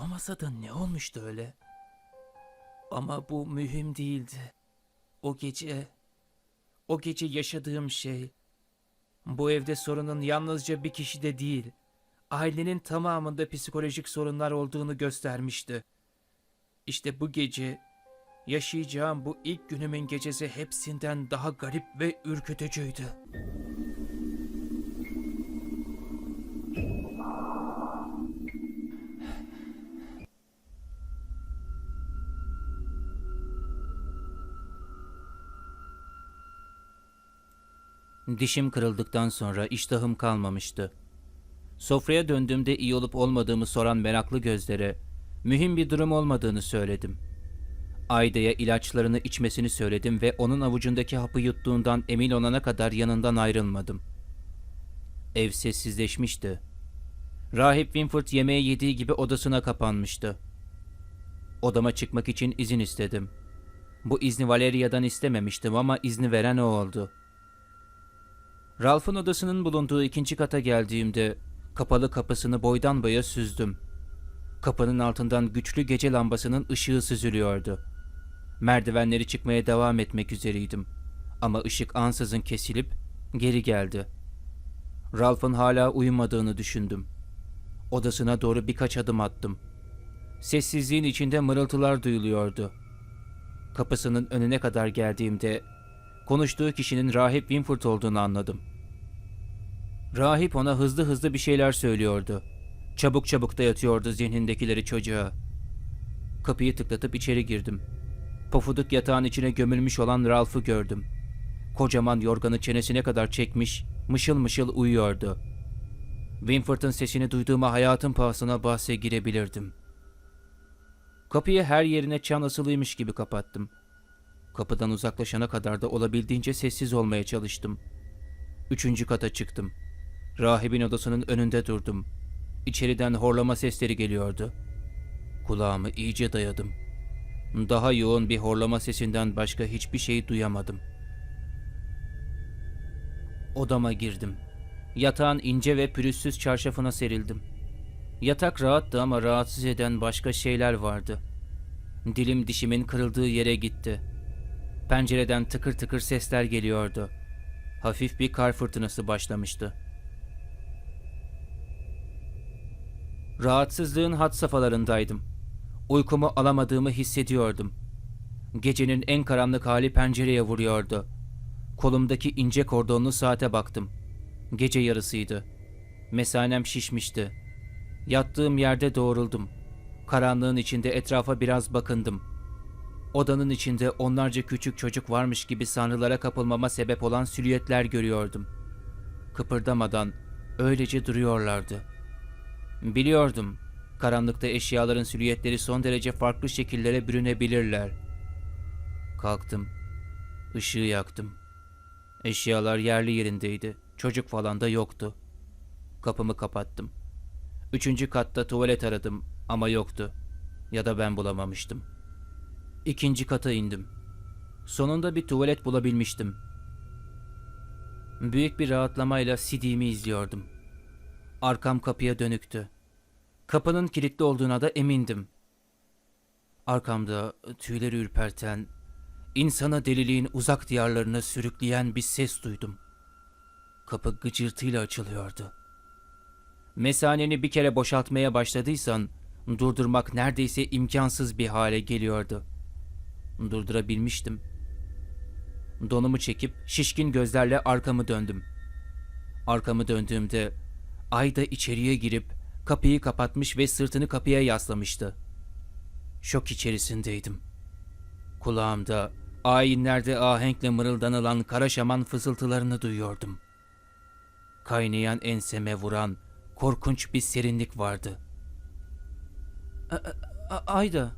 O masada ne olmuştu öyle? Ama bu mühim değildi. O gece, o gece yaşadığım şey, bu evde sorunun yalnızca bir kişide değil, ailenin tamamında psikolojik sorunlar olduğunu göstermişti. İşte bu gece, yaşayacağım bu ilk günümün gecesi hepsinden daha garip ve ürkütücüydü. Dişim kırıldıktan sonra iştahım kalmamıştı. Sofraya döndüğümde iyi olup olmadığımı soran meraklı gözlere mühim bir durum olmadığını söyledim. Ayda'ya ilaçlarını içmesini söyledim ve onun avucundaki hapı yuttuğundan emin olana kadar yanından ayrılmadım. Ev sessizleşmişti. Rahip Winford yemeği yediği gibi odasına kapanmıştı. Odama çıkmak için izin istedim. Bu izni Valeria'dan istememiştim ama izni veren o oldu.'' Ralph'ın odasının bulunduğu ikinci kata geldiğimde kapalı kapısını boydan boya süzdüm. Kapının altından güçlü gece lambasının ışığı süzülüyordu. Merdivenleri çıkmaya devam etmek üzereydim. Ama ışık ansızın kesilip geri geldi. Ralph'ın hala uyumadığını düşündüm. Odasına doğru birkaç adım attım. Sessizliğin içinde mırıltılar duyuluyordu. Kapısının önüne kadar geldiğimde konuştuğu kişinin rahip Winford olduğunu anladım. Rahip ona hızlı hızlı bir şeyler söylüyordu. Çabuk çabuk da yatıyordu zihnindekileri çocuğa. Kapıyı tıklatıp içeri girdim. Pofuduk yatağın içine gömülmüş olan Ralph'ı gördüm. Kocaman yorganı çenesine kadar çekmiş, mışıl mışıl uyuyordu. Winford'un sesini duyduğuma hayatın pahasına bahse girebilirdim. Kapıyı her yerine çan asılıymış gibi kapattım. Kapıdan uzaklaşana kadar da olabildiğince sessiz olmaya çalıştım. Üçüncü kata çıktım. Rahibin odasının önünde durdum. İçeriden horlama sesleri geliyordu. Kulağımı iyice dayadım. Daha yoğun bir horlama sesinden başka hiçbir şey duyamadım. Odama girdim. Yatağın ince ve pürüzsüz çarşafına serildim. Yatak rahattı ama rahatsız eden başka şeyler vardı. Dilim dişimin kırıldığı yere gitti. Pencereden tıkır tıkır sesler geliyordu. Hafif bir kar fırtınası başlamıştı. Rahatsızlığın had safhalarındaydım. Uykumu alamadığımı hissediyordum. Gecenin en karanlık hali pencereye vuruyordu. Kolumdaki ince kordonlu saate baktım. Gece yarısıydı. Mesanem şişmişti. Yattığım yerde doğruldum. Karanlığın içinde etrafa biraz bakındım. Odanın içinde onlarca küçük çocuk varmış gibi sanrılara kapılmama sebep olan silüetler görüyordum. Kıpırdamadan öylece duruyorlardı. Biliyordum, karanlıkta eşyaların silüetleri son derece farklı şekillere bürünebilirler. Kalktım, ışığı yaktım. Eşyalar yerli yerindeydi, çocuk falan da yoktu. Kapımı kapattım. Üçüncü katta tuvalet aradım ama yoktu. Ya da ben bulamamıştım. İkinci kata indim. Sonunda bir tuvalet bulabilmiştim. Büyük bir rahatlamayla CD'mi izliyordum. Arkam kapıya dönüktü. Kapının kilitli olduğuna da emindim. Arkamda tüyleri ürperten, insana deliliğin uzak diyarlarına sürükleyen bir ses duydum. Kapı gıcırtıyla açılıyordu. Mesaneni bir kere boşaltmaya başladıysan, durdurmak neredeyse imkansız bir hale geliyordu. Durdurabilmiştim. Donumu çekip şişkin gözlerle arkamı döndüm. Arkamı döndüğümde Ayda içeriye girip kapıyı kapatmış ve sırtını kapıya yaslamıştı. Şok içerisindeydim. Kulağımda ayinlerde ahenkle mırıldanılan kara şaman fısıltılarını duyuyordum. Kaynayan enseme vuran korkunç bir serinlik vardı. A- A- Ayda.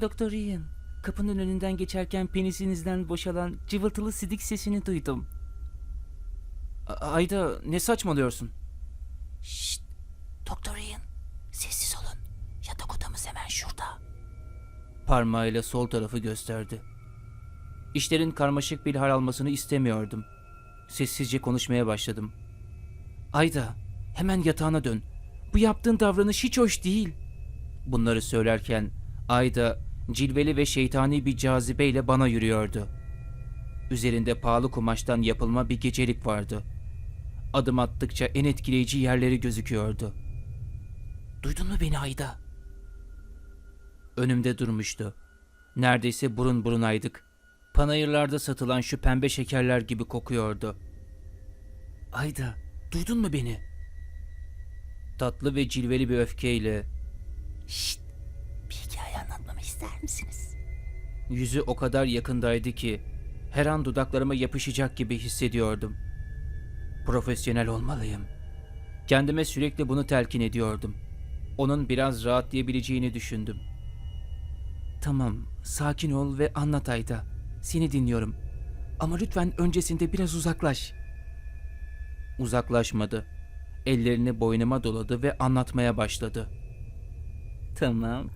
Doktor Ian, kapının önünden geçerken penisinizden boşalan cıvıltılı sidik sesini duydum. A- Ayda ne saçmalıyorsun? Şşt. Doktor Ian. Sessiz olun. Yatak odamız hemen şurada. Parmağıyla sol tarafı gösterdi. İşlerin karmaşık bir hal almasını istemiyordum. Sessizce konuşmaya başladım. Ayda, hemen yatağına dön. Bu yaptığın davranış hiç hoş değil. Bunları söylerken Ayda cilveli ve şeytani bir cazibeyle bana yürüyordu. Üzerinde pahalı kumaştan yapılma bir gecelik vardı. Adım attıkça en etkileyici yerleri gözüküyordu. Duydun mu beni Ayda? Önümde durmuştu. Neredeyse burun burunaydık. Panayırlarda satılan şu pembe şekerler gibi kokuyordu. Ayda, duydun mu beni? Tatlı ve cilveli bir öfkeyle Şşt. İster misiniz? yüzü o kadar yakındaydı ki her an dudaklarıma yapışacak gibi hissediyordum. Profesyonel olmalıyım. Kendime sürekli bunu telkin ediyordum. Onun biraz rahatlayabileceğini düşündüm. Tamam, sakin ol ve anlat Ayda. Seni dinliyorum. Ama lütfen öncesinde biraz uzaklaş. Uzaklaşmadı. Ellerini boynuma doladı ve anlatmaya başladı. Tamam.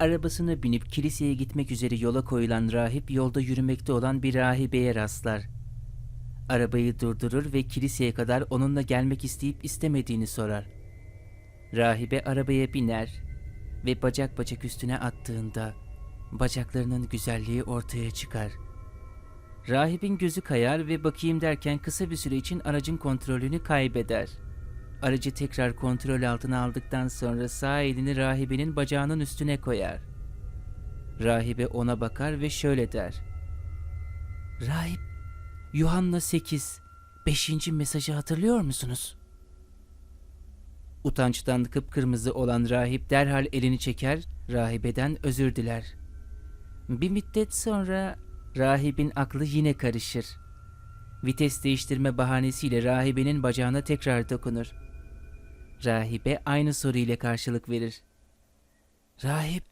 Arabasına binip kiliseye gitmek üzere yola koyulan rahip yolda yürümekte olan bir rahibeye rastlar. Arabayı durdurur ve kiliseye kadar onunla gelmek isteyip istemediğini sorar. Rahibe arabaya biner ve bacak bacak üstüne attığında bacaklarının güzelliği ortaya çıkar. Rahibin gözü kayar ve bakayım derken kısa bir süre için aracın kontrolünü kaybeder. Aracı tekrar kontrol altına aldıktan sonra sağ elini rahibenin bacağının üstüne koyar. Rahibe ona bakar ve şöyle der. Rahip, Yuhanna 8, 5. mesajı hatırlıyor musunuz? Utançtan kıpkırmızı olan rahip derhal elini çeker, rahibeden özür diler. Bir müddet sonra rahibin aklı yine karışır. Vites değiştirme bahanesiyle rahibenin bacağına tekrar dokunur. Rahibe aynı soru ile karşılık verir. Rahip,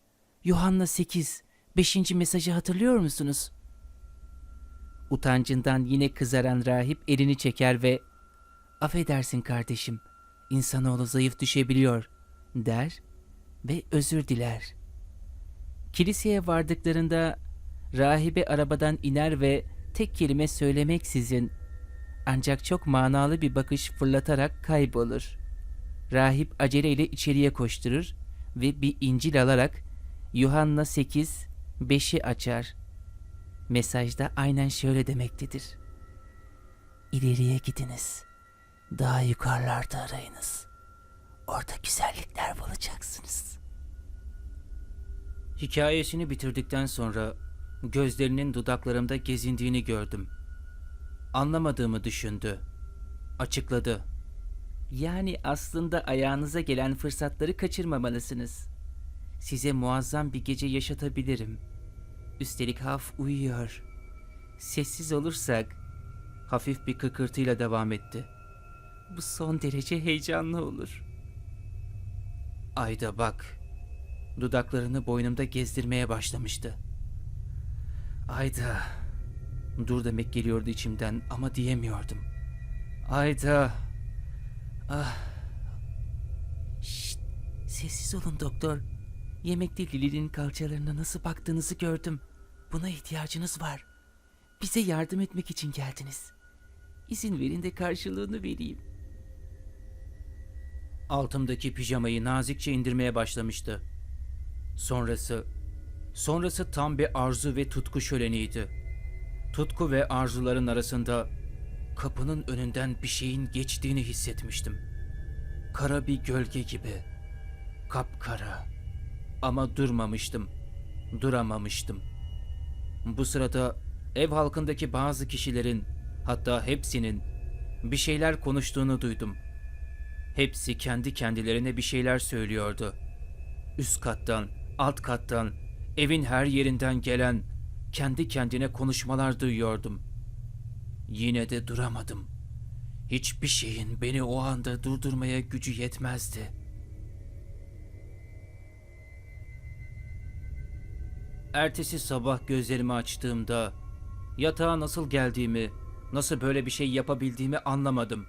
Yuhanna 8, 5. mesajı hatırlıyor musunuz? Utancından yine kızaran rahip elini çeker ve ''Affedersin kardeşim, insanoğlu zayıf düşebiliyor.'' der ve özür diler. Kiliseye vardıklarında rahibe arabadan iner ve tek kelime söylemeksizin ancak çok manalı bir bakış fırlatarak kaybolur. Rahip aceleyle içeriye koşturur ve bir İncil alarak Yuhanna 8, 5'i açar. Mesajda aynen şöyle demektedir. İleriye gidiniz. Daha yukarılarda arayınız. Orada güzellikler bulacaksınız. Hikayesini bitirdikten sonra gözlerinin dudaklarımda gezindiğini gördüm. Anlamadığımı düşündü. Açıkladı. Yani aslında ayağınıza gelen fırsatları kaçırmamalısınız. Size muazzam bir gece yaşatabilirim. Üstelik Haf uyuyor. Sessiz olursak hafif bir kıkırtıyla devam etti. Bu son derece heyecanlı olur. Ayda bak. Dudaklarını boynumda gezdirmeye başlamıştı. Ayda. Dur demek geliyordu içimden ama diyemiyordum. Ayda. Ah. Şşt. Sessiz olun doktor. Yemekte Lili'nin kalçalarına nasıl baktığınızı gördüm. Buna ihtiyacınız var. Bize yardım etmek için geldiniz. İzin verin de karşılığını vereyim. Altımdaki pijamayı nazikçe indirmeye başlamıştı. Sonrası, sonrası tam bir arzu ve tutku şöleniydi. Tutku ve arzuların arasında kapının önünden bir şeyin geçtiğini hissetmiştim. Kara bir gölge gibi. Kapkara. Ama durmamıştım. Duramamıştım. Bu sırada ev halkındaki bazı kişilerin, hatta hepsinin bir şeyler konuştuğunu duydum. Hepsi kendi kendilerine bir şeyler söylüyordu. Üst kattan, alt kattan, evin her yerinden gelen kendi kendine konuşmalar duyuyordum. Yine de duramadım. Hiçbir şeyin beni o anda durdurmaya gücü yetmezdi. Ertesi sabah gözlerimi açtığımda yatağa nasıl geldiğimi, nasıl böyle bir şey yapabildiğimi anlamadım.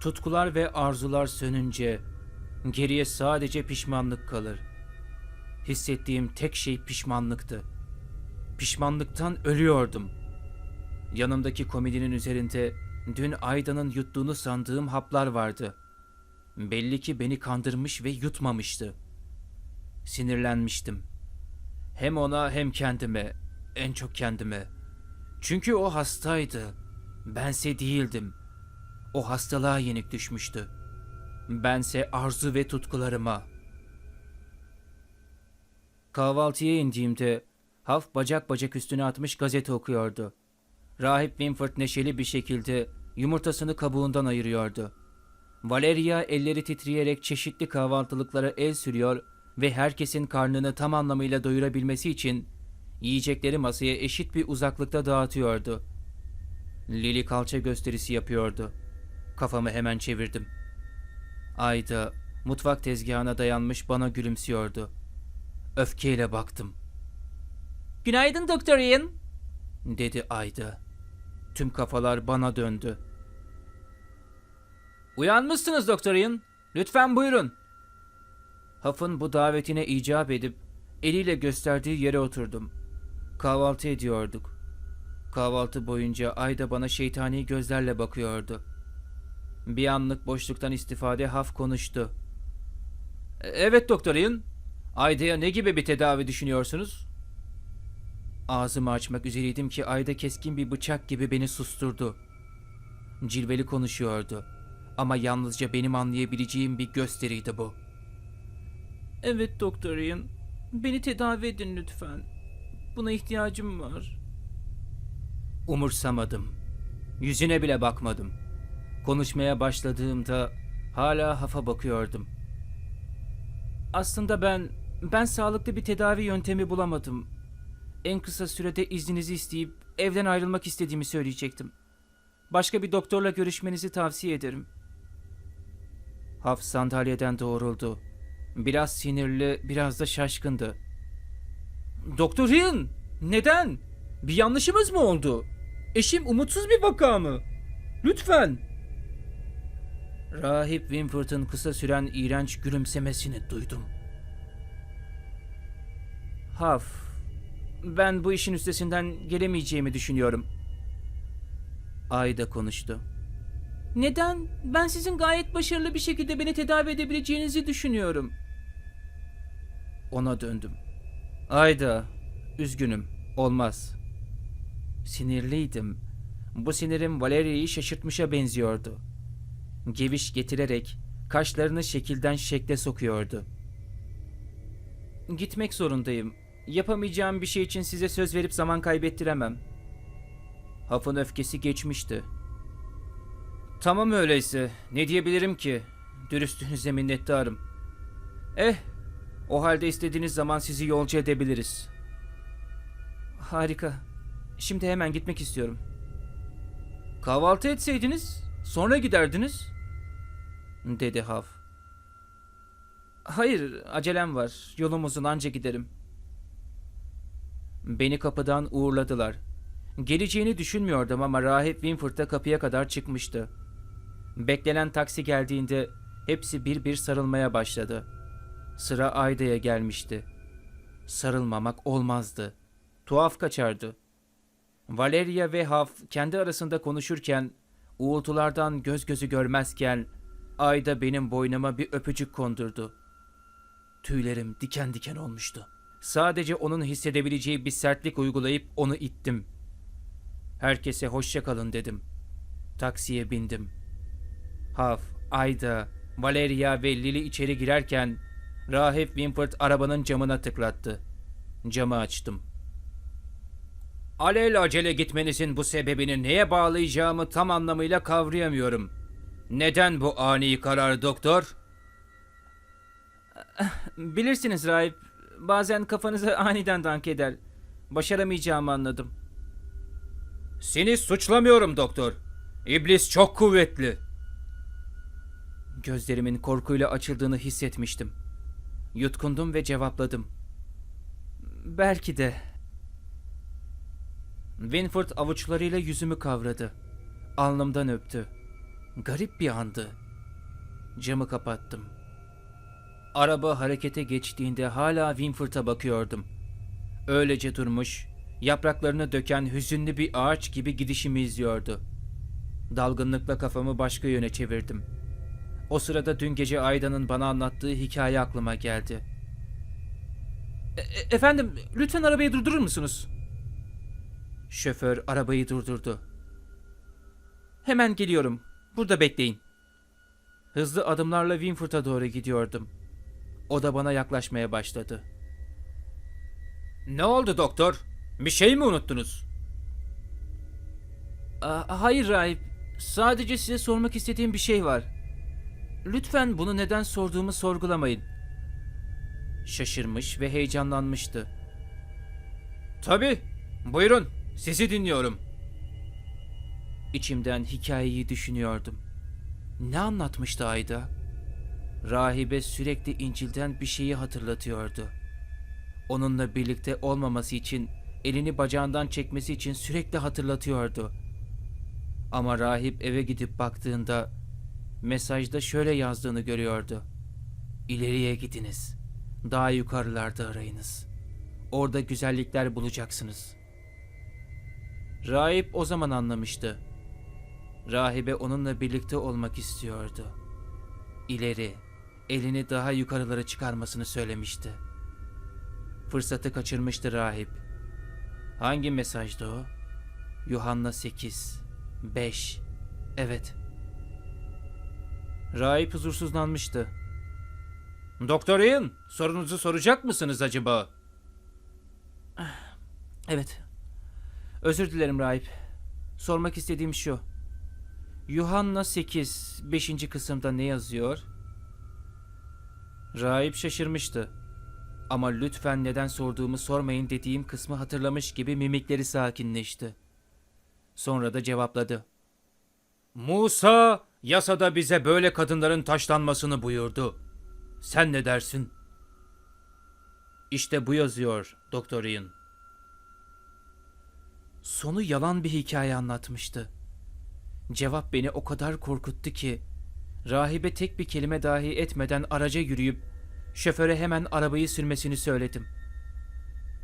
Tutkular ve arzular sönünce geriye sadece pişmanlık kalır. Hissettiğim tek şey pişmanlıktı. Pişmanlıktan ölüyordum. Yanımdaki komedinin üzerinde dün Ayda'nın yuttuğunu sandığım haplar vardı. Belli ki beni kandırmış ve yutmamıştı. Sinirlenmiştim. Hem ona hem kendime, en çok kendime. Çünkü o hastaydı. Bense değildim. O hastalığa yenik düşmüştü. Bense arzu ve tutkularıma. Kahvaltıya indiğimde Haf bacak bacak üstüne atmış gazete okuyordu. Rahip Winford neşeli bir şekilde yumurtasını kabuğundan ayırıyordu. Valeria elleri titreyerek çeşitli kahvaltılıklara el sürüyor ve herkesin karnını tam anlamıyla doyurabilmesi için yiyecekleri masaya eşit bir uzaklıkta dağıtıyordu. Lily kalça gösterisi yapıyordu. Kafamı hemen çevirdim. Ayda mutfak tezgahına dayanmış bana gülümsüyordu. Öfkeyle baktım. Günaydın Doktor Ian, dedi Ayda. Tüm kafalar bana döndü. Uyanmışsınız Doktor Ian. Lütfen buyurun. Haf'ın bu davetine icap edip eliyle gösterdiği yere oturdum. Kahvaltı ediyorduk. Kahvaltı boyunca Ayda bana şeytani gözlerle bakıyordu. Bir anlık boşluktan istifade Haf konuştu. "E, Evet Doktor Ian. Ayda'ya ne gibi bir tedavi düşünüyorsunuz? Ağzımı açmak üzereydim ki Ayda keskin bir bıçak gibi beni susturdu. Cilveli konuşuyordu. Ama yalnızca benim anlayabileceğim bir gösteriydi bu. Evet Doktor Ian. Beni tedavi edin lütfen. Buna ihtiyacım var. Umursamadım. Yüzüne bile bakmadım. Konuşmaya başladığımda hala hafa bakıyordum. Aslında ben ben sağlıklı bir tedavi yöntemi bulamadım. En kısa sürede izninizi isteyip evden ayrılmak istediğimi söyleyecektim. Başka bir doktorla görüşmenizi tavsiye ederim. Haf sandalyeden doğruldu. Biraz sinirli, biraz da şaşkındı. Doktor Ian, neden? Bir yanlışımız mı oldu? Eşim umutsuz bir vaka mı? Lütfen. Rahip Winford'un kısa süren iğrenç gülümsemesini duydum. Haf, ben bu işin üstesinden gelemeyeceğimi düşünüyorum. Ayda konuştu. Neden? Ben sizin gayet başarılı bir şekilde beni tedavi edebileceğinizi düşünüyorum. Ona döndüm. Ayda, üzgünüm, olmaz. Sinirliydim. Bu sinirim Valeria'yı şaşırtmışa benziyordu. Geviş getirerek kaşlarını şekilden şekle sokuyordu. Gitmek zorundayım. Yapamayacağım bir şey için size söz verip zaman kaybettiremem. Haf'ın öfkesi geçmişti. Tamam öyleyse. Ne diyebilirim ki? Dürüstlüğünüze minnettarım. Eh, o halde istediğiniz zaman sizi yolcu edebiliriz. Harika. Şimdi hemen gitmek istiyorum. Kahvaltı etseydiniz, sonra giderdiniz. Dedi Hav. Hayır, acelem var. Yolumuzun anca giderim. Beni kapıdan uğurladılar. Geleceğini düşünmüyordum ama rahip Winford kapıya kadar çıkmıştı. Beklenen taksi geldiğinde hepsi bir bir sarılmaya başladı. Sıra Ayda'ya gelmişti. Sarılmamak olmazdı. Tuhaf kaçardı. Valeria ve Haf kendi arasında konuşurken, uğultulardan göz gözü görmezken Ayda benim boynuma bir öpücük kondurdu. Tüylerim diken diken olmuştu. Sadece onun hissedebileceği bir sertlik uygulayıp onu ittim. Herkese hoşça kalın dedim. Taksiye bindim. Haf, Ayda, Valeria ve Lily içeri girerken Rahip Winford arabanın camına tıklattı. Camı açtım. Alel acele gitmenizin bu sebebini neye bağlayacağımı tam anlamıyla kavrayamıyorum. Neden bu ani karar doktor? Bilirsiniz Rahip. Bazen kafanıza aniden dank eder. Başaramayacağımı anladım. Seni suçlamıyorum doktor. İblis çok kuvvetli. Gözlerimin korkuyla açıldığını hissetmiştim. Yutkundum ve cevapladım. Belki de. Winford avuçlarıyla yüzümü kavradı. Alnımdan öptü. Garip bir andı. Camı kapattım. Araba harekete geçtiğinde hala Winford'a bakıyordum. Öylece durmuş, yapraklarını döken hüzünlü bir ağaç gibi gidişimi izliyordu. Dalgınlıkla kafamı başka yöne çevirdim. O sırada dün gece Ayda'nın bana anlattığı hikaye aklıma geldi. E- e- efendim, lütfen arabayı durdurur musunuz? Şoför arabayı durdurdu. Hemen geliyorum. Burada bekleyin. Hızlı adımlarla Winford'a doğru gidiyordum. O da bana yaklaşmaya başladı. Ne oldu doktor? Bir şey mi unuttunuz? hayır rahip. Sadece size sormak istediğim bir şey var. Lütfen bunu neden sorduğumu sorgulamayın. Şaşırmış ve heyecanlanmıştı. Tabii. Buyurun. Sizi dinliyorum. İçimden hikayeyi düşünüyordum. Ne anlatmıştı Ayda? Rahibe sürekli İncil'den bir şeyi hatırlatıyordu. Onunla birlikte olmaması için, elini bacağından çekmesi için sürekli hatırlatıyordu. Ama rahip eve gidip baktığında mesajda şöyle yazdığını görüyordu. İleriye gidiniz. Daha yukarılarda arayınız. Orada güzellikler bulacaksınız. Rahip o zaman anlamıştı. Rahibe onunla birlikte olmak istiyordu. İleri, elini daha yukarılara çıkarmasını söylemişti. Fırsatı kaçırmıştı rahip. Hangi mesajdı o? Yuhanna 8, 5. Evet. Rahip huzursuzlanmıştı. Doktor Ian, sorunuzu soracak mısınız acaba? Evet. Özür dilerim rahip. Sormak istediğim şu. Yuhanna 8, 5. kısımda ne yazıyor? Rahip şaşırmıştı. Ama lütfen neden sorduğumu sormayın dediğim kısmı hatırlamış gibi mimikleri sakinleşti. Sonra da cevapladı. Musa yasada bize böyle kadınların taşlanmasını buyurdu. Sen ne dersin? İşte bu yazıyor Doktor Ian. Sonu yalan bir hikaye anlatmıştı. Cevap beni o kadar korkuttu ki rahibe tek bir kelime dahi etmeden araca yürüyüp şoföre hemen arabayı sürmesini söyledim.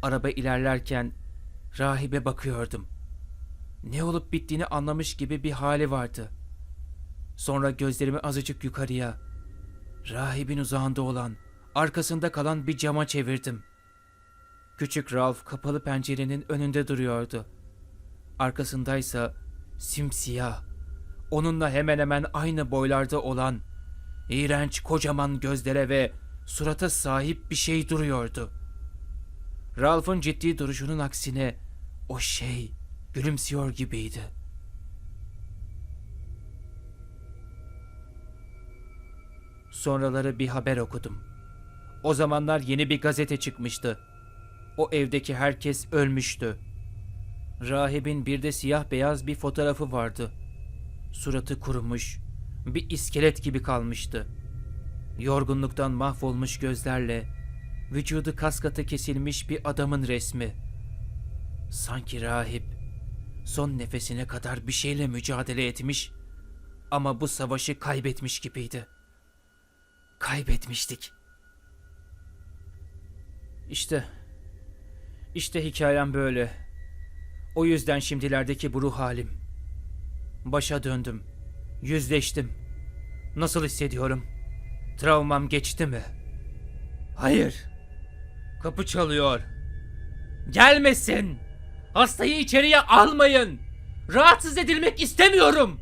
Araba ilerlerken rahibe bakıyordum. Ne olup bittiğini anlamış gibi bir hali vardı. Sonra gözlerimi azıcık yukarıya, rahibin uzağında olan, arkasında kalan bir cama çevirdim. Küçük Ralph kapalı pencerenin önünde duruyordu. Arkasındaysa simsiyah, onunla hemen hemen aynı boylarda olan, iğrenç kocaman gözlere ve surata sahip bir şey duruyordu. Ralph'ın ciddi duruşunun aksine o şey gülümsüyor gibiydi. Sonraları bir haber okudum. O zamanlar yeni bir gazete çıkmıştı. O evdeki herkes ölmüştü. Rahibin bir de siyah beyaz bir fotoğrafı vardı. Suratı kurumuş, bir iskelet gibi kalmıştı. Yorgunluktan mahvolmuş gözlerle, vücudu kaskatı kesilmiş bir adamın resmi. Sanki rahip son nefesine kadar bir şeyle mücadele etmiş ama bu savaşı kaybetmiş gibiydi. Kaybetmiştik. İşte, işte hikayem böyle. O yüzden şimdilerdeki bu ruh halim. Başa döndüm. Yüzleştim. Nasıl hissediyorum? Travmam geçti mi? Hayır. Kapı çalıyor. Gelmesin. Hastayı içeriye almayın. Rahatsız edilmek istemiyorum.